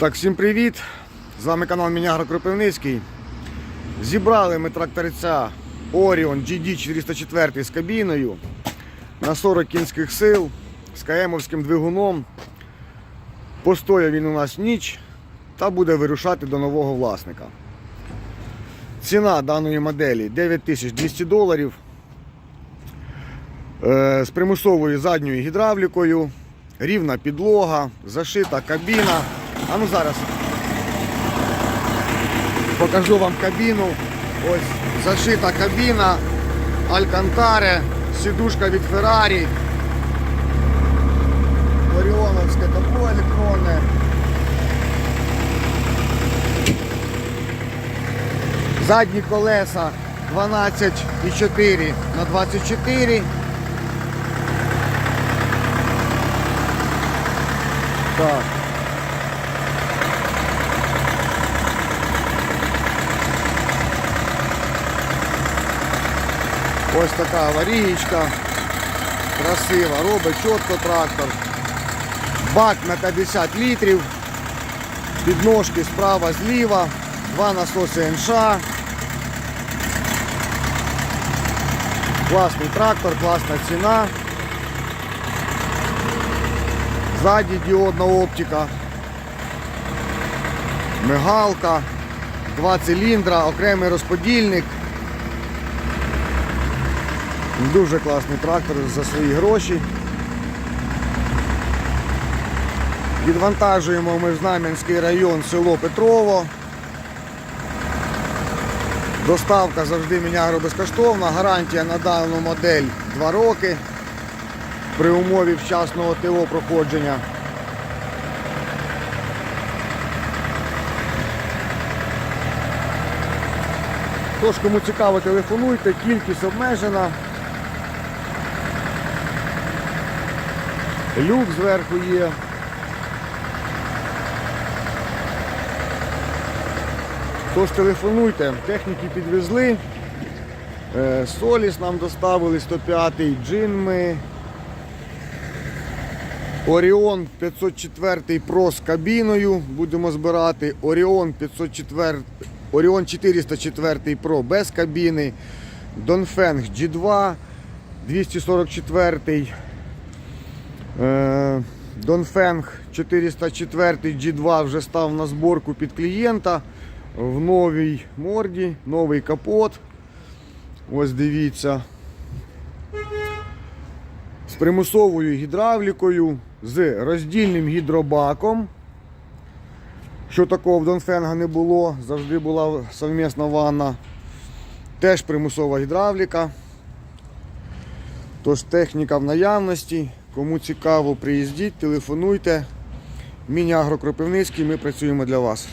Так, всім привіт! З вами канал Мінягро Кропивницький. Зібрали ми тракторця Orion GD404 з кабіною на 40 кінських сил з КМовським двигуном. Постояв він у нас ніч та буде вирушати до нового власника. Ціна даної моделі 9200 доларів. Е, З примусовою задньою гідравлікою, рівна підлога, зашита кабіна. А ну зараз покажу вам кабіну. Ось зашита кабіна, Алькантаре, сідушка від Феррарі, Оріоновське табло електронне. Задні колеса 12,4 на 24. Так. Ось така аварієчка. Красива, робить чітко трактор. Бак на 50 літрів. Підножки справа, зліва. Два насоси НШ. Класний трактор, класна ціна. Ззаді діодна оптика. Мигалка. Два циліндра, окремий розподільник. Дуже класний трактор за свої гроші. Відвантажуємо ми в Знам'янський район село Петрово. Доставка завжди мінягро безкоштовна, гарантія на дану модель 2 роки при умові вчасного ТО проходження. Тож, кому цікаво, телефонуйте, кількість обмежена. Люк зверху є. Тож телефонуйте, техніки підвезли. Е, Соліс нам доставили 105-й джинми. Оріон 504 Pro з кабіною будемо збирати. Оріон 504, Оріон 404 Pro без кабіни. Донфенг G2 244 Е, Донфенг 404 G2 вже став на зборку під клієнта в новій морді, новий капот. Ось дивіться. З примусовою гідравлікою, з роздільним гідробаком. Що такого в Донфенга не було, завжди була совмісна ванна. Теж примусова гідравліка. Тож техніка в наявності. Кому цікаво, приїздіть, телефонуйте. Міні Агрокропивницький, ми працюємо для вас.